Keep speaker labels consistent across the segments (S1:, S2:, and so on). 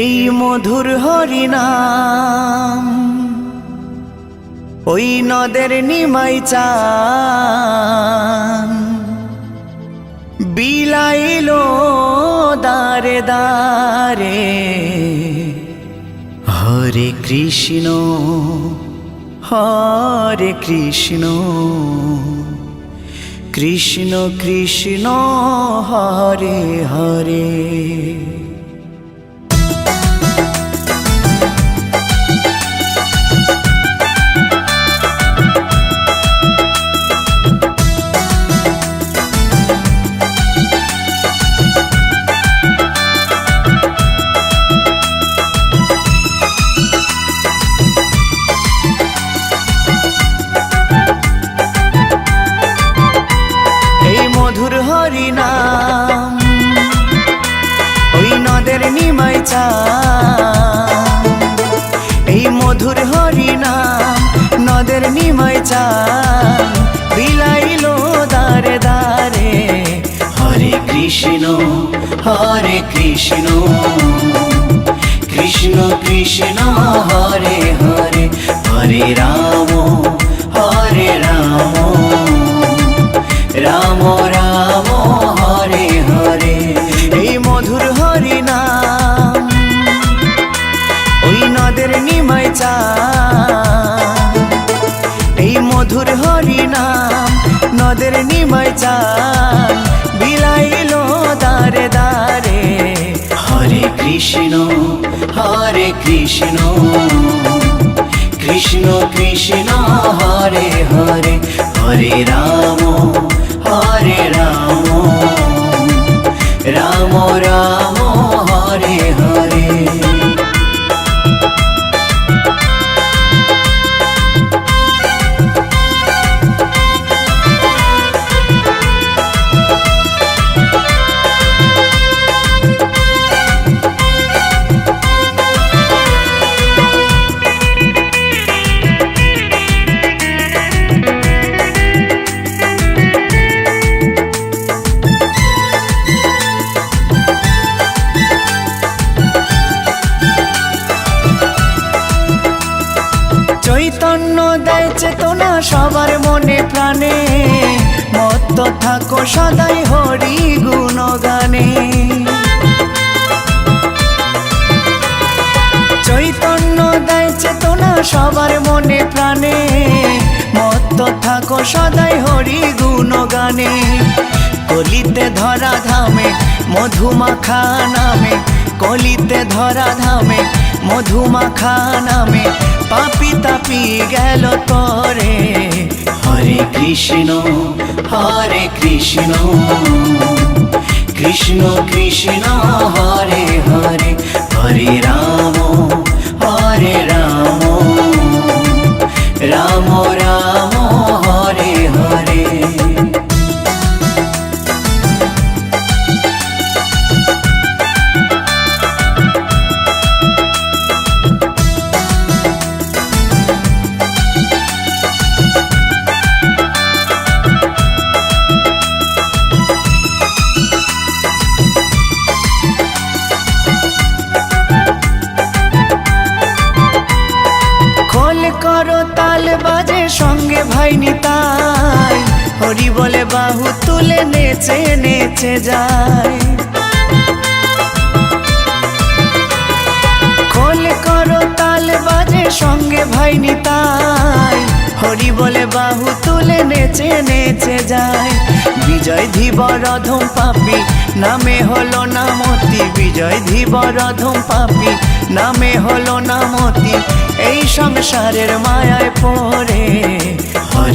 S1: এই মধুর হরিনাম ওই নদের নিমাই চান বিলাইল দারে দারে হরে কৃষ্ণ হরে কৃষ্ণ কৃষ্ণ কৃষ্ণ হরে হরে হরিনাম ওই নদের নিমাই চা এই মধুর হরিনাম নদের নিমাই চা বিলাইল দারে দারে হরে কৃষ্ণ হরে কৃষ্ণ কৃষ্ণ কৃষ্ণ হরে হরে হরে রাম হরে রাম রাম চান এই মধুর হরি নাম নদের নিময় চান বিলাইল দারে দারে হরে কৃষ্ণ হরে কৃষ্ণ কৃষ্ণ কৃষ্ণ হরে হরে হরে রাম থাকো সদাই হরি গুণগানে চৈতন্য দেয় চেতনা সবার মনে প্রাণে মত্ত থাকো সদাই হরি গুণগানে কলিতে ধরা ধামে মধুমাখা নামে কলিতে ধরা ধামে মধুমাখা নামে পাপি তাপি গেল তরে হরে কৃষ্ণ হরে কৃষ্ণ কৃষ্ণ কৃষ্ণ হরে হরে হরে রাম হয়নি তাই হরি বলে বাহু তুলে নেচে নেচে যায় খোল করো তাল বাজে সঙ্গে ভাইনি তাই হরি বলে বাহু তুলে নেচে নেচে যায় বিজয় ধীব রধম পাপি নামে হলো নামতি বিজয় ধীব রধম পাপি নামে হলো নামতি এই সংসারের মায়ায় পড়ে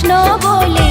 S2: কৃষ্ণ বলে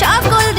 S2: সকল